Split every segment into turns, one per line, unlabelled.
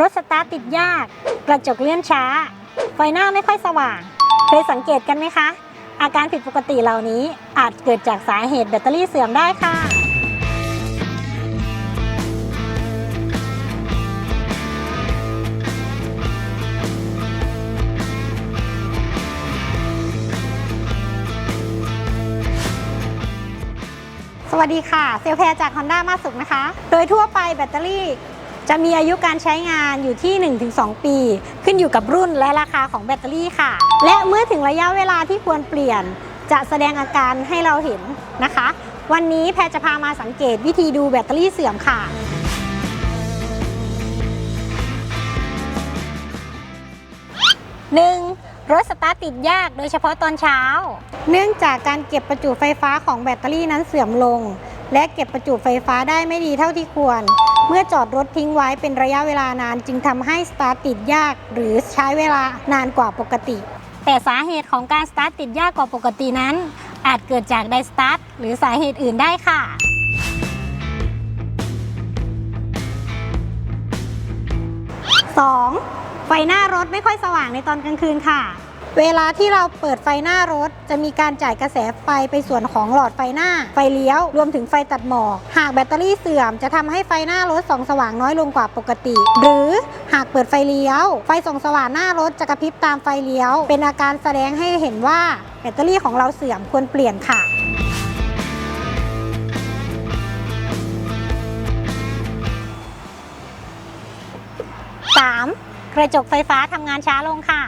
รถสตาร์ทติดยาก กระจกเลื่อนช้า ไฟหน้าไม่ค่อยสว่าง เคยสังเกตกันไหมคะ อาการผิดปกติเหล่านี้อาจเกิดจากสาเหตุแบตเตอรี่เสื่อมได้ค่ะสวัสดีค่ะ เซลแพรจาก Honda มาสุขนะคะ โดยทั่วไปแบตเตอรี่ จะมีอายุการใช้งานอยู่ที่ 1-2 ปี ขึ้นอยู่กับรุ่นและราคาของแบตเตอรี่ค่ะ และเมื่อถึงระยะเวลาที่ควรเปลี่ยน จะแสดงอาการให้เราเห็นนะคะ วันนี้แพรจะพามาสังเกตวิธีดูแบตเตอรี่เสื่อมค่ะ 1. รถสตาร์ทติดยากโดยเฉพาะตอนเช้า เนื่องจากการเก็บประจุไฟฟ้าของแบตเตอรี่นั้นเสื่อมลง และเก็บประจุไฟฟ้าได้ไม่ดีเท่าที่ควร เมื่อจอดรถทิ้งไว้เป็นระยะเวลานานจึงทำให้สตาร์ทติดยาก หรือใช้เวลานานกว่าปกติ แต่สาเหตุของการสตาร์ทติดยากกว่าปกตินั้น อาจเกิดจากไดสตาร์ทหรือสาเหตุอื่นได้ค่ะ 2. ไฟหน้ารถไม่ค่อยสว่างในตอนกลางคืนค่ะ เวลาที่เราเปิดไฟหน้ารถ จะมีการจ่ายกระแสไฟไปส่วนของหลอดไฟหน้า ไฟเลี้ยว รวมถึงไฟตัดหมอก หากแบตเตอรี่เสื่อมจะทำให้ไฟหน้ารถส่องสว่างน้อยลงกว่าปกติ หรือหากเปิดไฟเลี้ยว ไฟส่องสว่างหน้ารถจะกระพริบตามไฟเลี้ยว เป็นอาการแสดงให้เห็นว่าแบตเตอรี่ของเราเสื่อมควรเปลี่ยนค่ะ 3. กระจกไฟฟ้าทำงานช้าลงค่ะ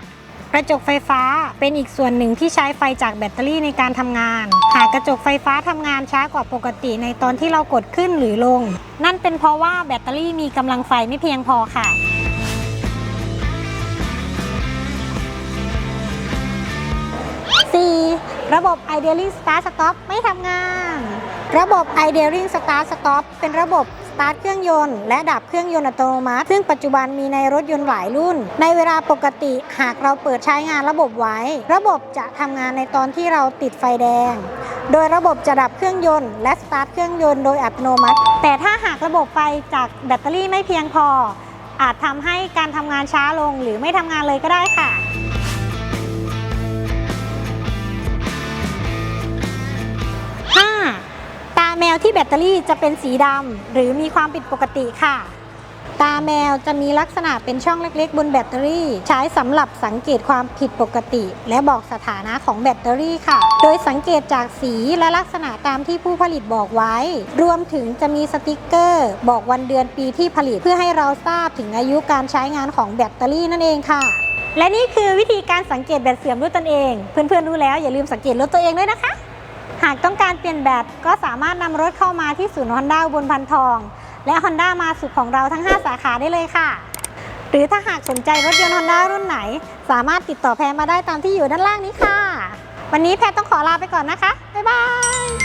กระจกไฟฟ้าเป็นอีกส่วนหนึ่งที่ใช้ไฟจากแบตเตอรี่ในการทำงาน หากกระจกไฟฟ้าทำงานช้ากว่าปกติในตอนที่เรากดขึ้นหรือลง นั่นเป็นเพราะว่าแบตเตอรี่มีกำลังไฟไม่เพียงพอค่ะระบบ Idling Start Stop ไม่ทำงาน ระบบ Idling Start Stop เป็นระบบ ตาร์ทเครื่องยนต์และดับเครื่องยนต์อัตโนมัติซึ่งปัจจุบันมีในรถยนต์หลายรุ่น ในเวลาปกติหากเราเปิดใช้งานระบบไว้ ระบบจะทำงานในตอนที่เราติดไฟแดง โดยระบบจะดับเครื่องยนต์และสตาร์ทเครื่องยนต์โดยอัตโนมัติ แต่ถ้าหากระบบไฟจากแบตเตอรี่ไม่เพียงพอ อาจทำให้การทำงานช้าลงหรือไม่ทำงานเลยก็ได้ค่ะ วที่แบตเตอรี่จะเป็นสีดำหรือมีความผิดปกติค่ะ ตาแมวจะมีลักษณะเป็นช่องเล็กๆ บนแบตเตอรี่ ใช้สำหรับสังเกตความผิดปกติ และบอกสถานะของแบตเตอรี่ค่ะ โดยสังเกตจากสีและลักษณะตามที่ผู้ผลิตบอกไว้ รวมถึงจะมีสติกเกอร์ บอกวันเดือนปีที่ผลิต เพื่อให้เราทราบถึงอายุการใช้งานของแบตเตอรี่นั่นเองค่ะ และนี่คือวิธีการสังเกตแบตเสื่อมด้วยตนเอง เพื่อนๆรู้แล้วอย่าลืมสังเกตรถตัวเองด้วยนะคะ หากต้องการเปลี่ยนแบตก็สามารถนำรถเข้ามาที่ศูนย์ฮอนด้าบนพันทอง และ Honda มาสุขของเราทั้ง 5 สาขาได้เลยค่ะ หรือถ้าหากสนใจรถยนต์ Honda รุ่นไหน สามารถติดต่อแพรมาได้ตามที่อยู่ด้านล่างนี้ค่ะ วันนี้แพรต้องขอลาไปก่อนนะคะ บ๊ายบาย